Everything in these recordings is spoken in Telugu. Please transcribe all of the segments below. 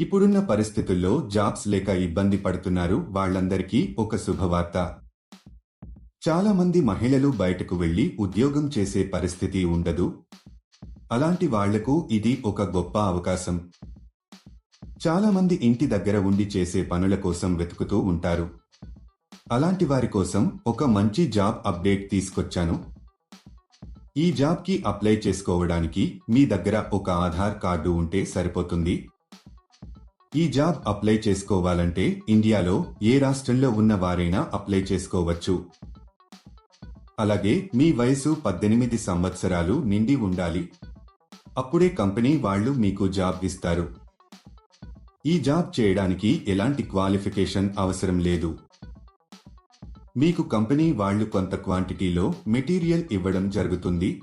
ఇప్పుడున్న పరిస్థితుల్లో జాబ్స్ లేక ఇబ్బంది పడుతున్నారు వాళ్ళందరికీ ఒక శుభవార్త. చాలా మంది మహిళలు బయటకు వెళ్ళి ఉద్యోగం చేసే పరిస్థితి ఉండదు. అలాంటి వాళ్ళకు ఇది ఒక గొప్ప అవకాశం. చాలా మంది ఇంటి దగ్గర ఉండి చేసే పనుల కోసం వెతుకుతూ ఉంటారు. అలాంటి వారి కోసం ఒక మంచి జాబ్ అప్డేట్ తీసుకొచ్చాను. ఈ జాబ్కి అప్లై చేసుకోవడానికి మీ దగ్గర ఒక ఆధార్ కార్డు ఉంటే సరిపోతుంది. ఈ జాబ్ అప్లై చేసుకోవాలంటే ఇండియాలో ఏ రాష్ట్రంలో ఉన్న వారైనా అప్లై చేసుకోవచ్చు. అలాగే మీ వయసు పద్దెనిమిది సంవత్సరాలు నిండి ఉండాలి. అప్పుడే కంపెనీ వాళ్ళు మీకు జాబ్ ఇస్తారు. ఈ జాబ్ చేయడానికి ఎలాంటి క్వాలిఫికేషన్ అవసరం లేదు. మీకు కంపెనీ వాళ్ళు కొంత క్వాంటిటీలో మెటీరియల్ ఇవ్వడం జరుగుతుంది.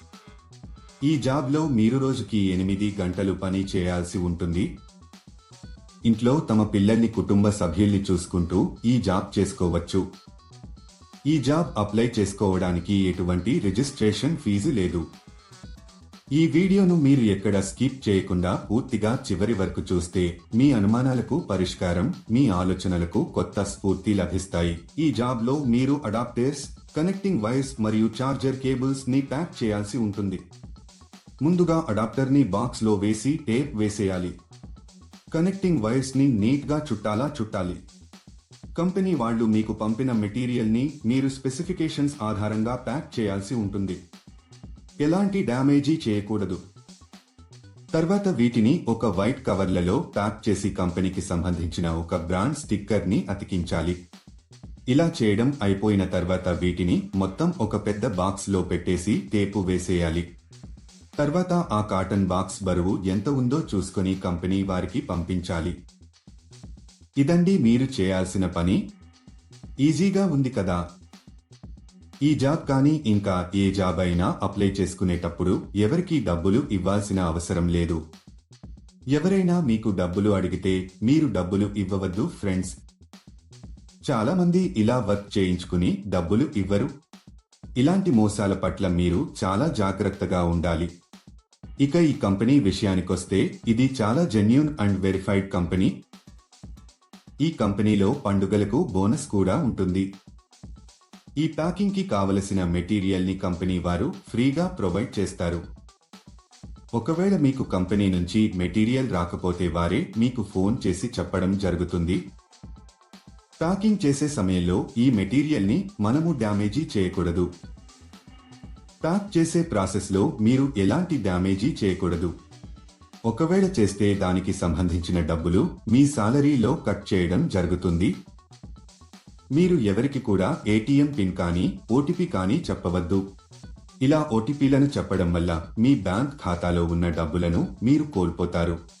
ఈ జాబ్లో మీరు రోజుకి ఎనిమిది గంటలు పని చేయాల్సి ఉంటుంది. ఇంట్లో తమ పిల్లల్ని కుటుంబ సభ్యుల్ని చూసుకుంటూ ఈ జాబ్ చేసుకోవచ్చు. ఈ జాబ్ అప్లై చేసుకోవడానికి ఎటువంటి రిజిస్ట్రేషన్ ఫీజు లేదు. ఈ వీడియోను మీరు ఎక్కడ స్కిప్ చేయకుండా పూర్తిగా చివరి వరకు చూస్తే మీ అనుమానాలకు పరిష్కారం మీ ఆలోచనలకు కొత్త స్ఫూర్తి లభిస్తాయి. ఈ జాబ్లో మీరు అడాప్టర్స్ కనెక్టింగ్ వైర్స్ మరియు చార్జర్ కేబుల్స్ని ప్యాక్ చేయాల్సి ఉంటుంది. ముందుగా అడాప్టర్ని బాక్స్లో వేసి టేప్ వేసేయాలి. కనెక్టింగ్ వైర్స్ని నీట్గా చుట్టాలా చుట్టాలి. కంపెనీ వాళ్ళు మీకు పంపిన మెటీరియల్ని మీరు స్పెసిఫికేషన్స్ ఆధారంగా ప్యాక్ చేయాల్సి ఉంటుంది. ఎలాంటి డ్యామేజీ చేయకూడదు. తర్వాత వీటిని ఒక వైట్ కవర్లలో ప్యాక్ చేసి కంపెనీకి సంబంధించిన ఒక బ్రాండ్ స్టిక్కర్ని అతికించాలి. ఇలా చేయడం అయిపోయిన తర్వాత వీటిని మొత్తం ఒక పెద్ద బాక్స్లో పెట్టేసి టేపు వేసేయాలి. తర్వాత ఆ కాటన్ బాక్స్ బరువు ఎంత ఉందో చూసుకొని కంపెనీ వారికి పంపించాలి. ఇదండి మీరు చేయాల్సిన పని. ఈజీగా ఉంది కదా. ఈ జాబ్ కానీ ఇంకా ఏ జాబ్ అయినా అప్లై చేసుకునేటప్పుడు ఎవరికీ డబ్బులు ఇవ్వాల్సిన అవసరం లేదు. ఎవరైనా మీకు డబ్బులు అడిగితే మీరు డబ్బులు ఇవ్వవద్దు ఫ్రెండ్స్. చాలామంది ఇలా వర్క్ చేయించుకుని డబ్బులు ఇవ్వరు. ఇలాంటి మోసాల పట్ల మీరు చాలా జాగ్రత్తగా ఉండాలి. ఇక ఈ కంపెనీ విషయానికొస్తే ఇది చాలా జెన్యున్ అండ్ వెరిఫైడ్ కంపెనీ. ఈ కంపెనీలో పండుగలకు బోనస్ కూడా ఉంటుంది. ఈ ప్యాకింగ్కి కావలసిన మెటీరియల్ని కంపెనీ వారు ఫ్రీగా ప్రొవైడ్ చేస్తారు. ఒకవేళ మీకు కంపెనీ నుంచి మెటీరియల్ రాకపోతే వారే మీకు ఫోన్ చేసి చెప్పడం జరుగుతుంది. ప్యాకింగ్ చేసే సమయంలో ఈ మెటీరియల్ని మనము డ్యామేజీ చేయకూడదు. ప్యాక్ చేసే ప్రాసెస్లో మీరు ఎలాంటి డ్యామేజీ చేయకూడదు. ఒకవేళ చేస్తే దానికి సంబంధించిన డబ్బులు మీ సాలరీలో కట్ చేయడం జరుగుతుంది. మీరు ఎవరికి కూడా ఏటీఎం పిన్ కానీ ఓటీపీ కానీ చెప్పవద్దు. ఇలా ఓటీపీలను చెప్పడం వల్ల మీ బ్యాంక్ ఖాతాలో ఉన్న డబ్బులను మీరు కోల్పోతారు.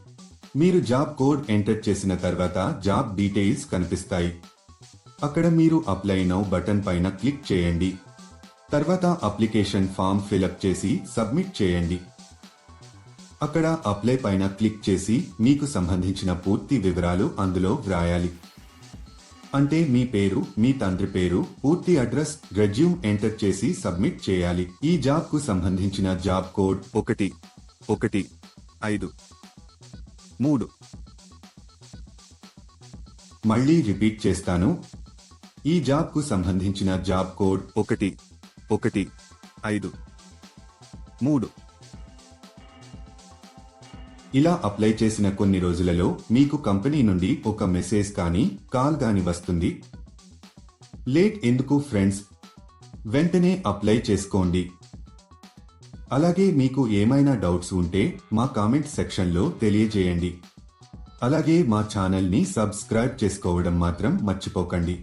మీరు జాబ్ కోడ్ ఎంటర్ చేసిన తర్వాత జాబ్ డీటెయిల్స్ కనిపిస్తాయి. అక్కడ మీరు అప్లై నౌ బటన్ పైన క్లిక్ చేయండి. తర్వాత అప్లికేషన్ ఫామ్ ఫిలప్ చేసి సబ్మిట్ చేయండి. అక్కడ అప్లై పైన క్లిక్ చేసి మీకు సంబంధించిన పూర్తి వివరాలు అందులో వ్రాయాలి. అంటే మీ పేరు మీ తండ్రి పేరు పూర్తి అడ్రస్ రెజ్యూమ్ ఎంటర్ చేసి సబ్మిట్ చేయాలి. ఈ జాబ్కు సంబంధించిన జాబ్ కోడ్ ఒకటి ఒకటి ఐదు. మూడు. మళ్ళీ రిపీట్ చేస్తాను. ఈ జాబ్కు సంబంధించిన జాబ్ కోడ్ ఒకటి ఒకటి ఐదు మూడు. ఇలా అప్లై చేసిన కొన్ని రోజులలో మీకు కంపెనీ నుండి ఒక మెసేజ్ కానీ కాల్ కానీ వస్తుంది. లేట్ ఎందుకు ఫ్రెండ్స్? వెంటనే అప్లై చేసుకోండి. అలాగే మీకు ఏమైనా డౌట్స్ ఉంటే మా కామెంట్ సెక్షన్లో తెలియజేయండి. అలాగే మా ఛానల్ని సబ్స్క్రైబ్ చేసుకోవడం మాత్రం మర్చిపోకండి.